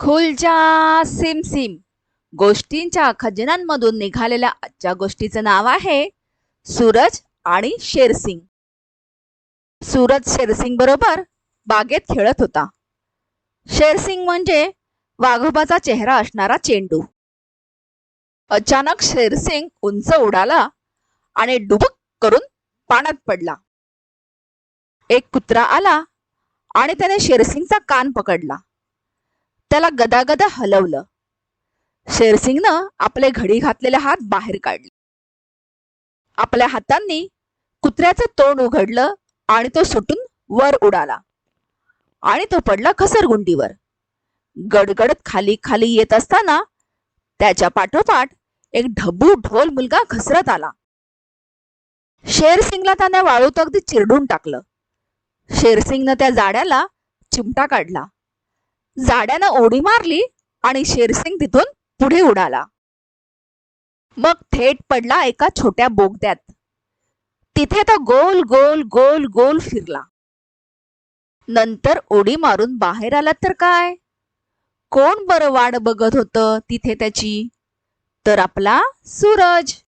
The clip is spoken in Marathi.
खुलजा सिमसिम गोष्टींच्या खजिनांमधून निघालेल्या आजच्या गोष्टीचं नाव आहे सूरज आणि शेरसिंग. सूरज शेरसिंग बरोबर बागेत खेळत होता. शेरसिंग म्हणजे वाघोबाचा चेहरा असणारा चेंडू. अचानक शेरसिंग उंच उडाला आणि डुबक करून पाण्यात पडला. एक कुत्रा आला आणि त्याने शेरसिंगचा कान पकडला. त्याला गदागदा हलवलं. शेरसिंगनं आपले घडी घातलेले हात बाहेर काढले. आपल्या हातांनी कुत्र्याचं तोंड उघडलं आणि तो सुटून वर उडाला. आणि तो पडला घसरगुंडीवर. गडगडत खाली खाली येत असताना त्याच्या पाठोपाठ एक ढबू ढोल मुलगा घसरत आला. शेरसिंगला त्याने वाळूत अगदी चिरडून टाकलं. शेरसिंगनं त्या जाड्याला चिमटा काढला. जाड्यानं उडी मारली आणि शेरसिंग तिथून पुढे उडाला. मग थेट पडला एका छोट्या बोगद्यात. तिथे तो गोल गोल गोल गोल फिरला. नंतर उडी मारून बाहेर आला तर काय? कोण बरं वाट बघत होतं तिथे त्याची? तर आपला सूरज.